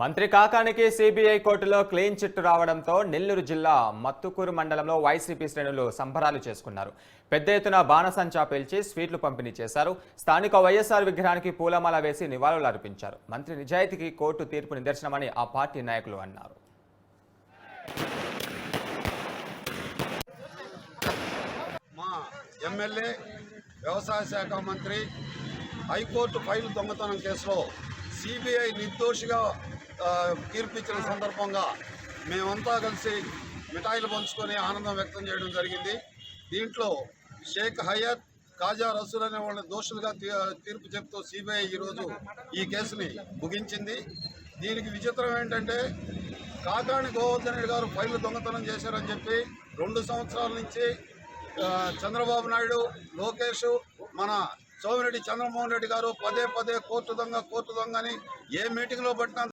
మంత్రి కాకానికి సిబిఐ కోర్టులో క్లీన్ చిట్ రావడంతో నెల్లూరు జిల్లా మత్తుకూరు మండలంలో వైసీపీ శ్రేణులు సంబరాలు చేసుకున్నారు. పెద్ద ఎత్తున బాణసంచా పేల్చి స్వీట్లు పంపిణీ చేశారు. స్థానిక వైఎస్ఆర్ విగ్రహానికి పూలమాల వేసి నివాళులు అర్పించారు. మంత్రి నిజాయితీకి కోర్టు తీర్పు నిదర్శనమని ఆ పార్టీ నాయకులు అన్నారు. మా ఎమ్మెల్యే వ్యవసాయ శాఖ మంత్రి హైకోర్టు ఫైల్ దొంగతనం కేసులో సిబిఐ నిర్దోషిగా ఆ, తీర్పిచ్చిన సందర్భంగా మేమంతా కలిసి మిఠాయిలు పంచుకొని ఆనందం వ్యక్తం చేయడం జరిగింది. దీంట్లో షేక్ హయత్ కాజా రసూల్ అనే వాళ్ళని దోషులుగా తీ- తీర్పు చెప్తూ సిబిఐ ఈరోజు ఈ కేసుని ముగించింది. దీనికి విచిత్రం ఏంటంటే కాకాణి గోవర్ధన్ రెడ్డి గారు ఫైళ్ళు దొంగతనం చేశారని చెప్పి రెండు సంవత్సరాల నుంచి చంద్రబాబు నాయుడు లోకేష్ మన సోమిరెడ్డి చంద్రమోహన్ రెడ్డి గారు పదే పదే కోర్టు దొంగ కోర్టు దొంగ అని ఏ మీటింగ్లో పట్టినా